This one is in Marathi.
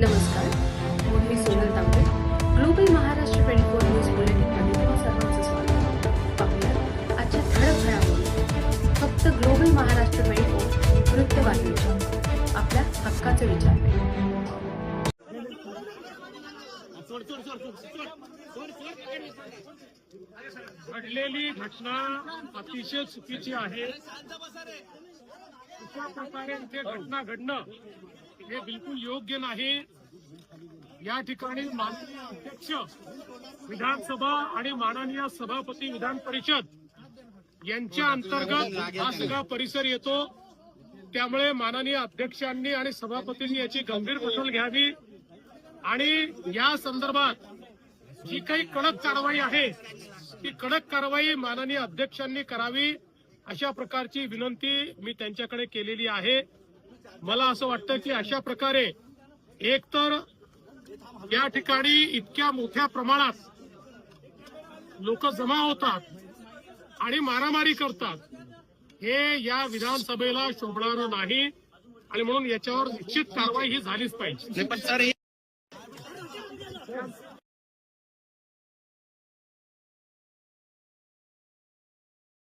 नमस्कार. मी Sonal Tambe. Global Maharashtra twenty four news बुलेटिनमध्ये तुम्हा सर्वांचं स्वागत. पाहूया आजच्या ठळक घडामोडी फक्त ग्लोबल महाराष्ट्र ट्वेंटी फोर वृत्तवाहिनीच्या आपल्या हक्काचे विचार. घडलेली घटना अतिशय चुकीची आहे. अशा प्रकारे इथे घटना घडणं हे बिलकुल योग्य नाही. या ठिकाणी माननीय अध्यक्ष विधानसभा आणि माननीय सभापती विधान परिषद यांच्या अंतर्गत हा सगळा परिसर येतो. त्यामुळे माननीय अध्यक्षांनी आणि सभापतींनी याची गंभीर दखल घ्यावी. आणि या संदर्भात जी काही कडक कारवाई आहे ती कडक कारवाई माननीय अध्यक्षांनी करावी अशा प्रकारची विनंती मी त्यांच्याकडे केलेली आहे. मला असं वाटतं की अशा प्रकारे एकतर या ठिकाणी इतक्या मोठ्या प्रमाणात लोक जमा होतात आणि मारामारी करतात हे या विधानसभेला शोभणार नाही आणि म्हणून याच्यावर निश्चित कारवाई ही झालीच पाहिजे.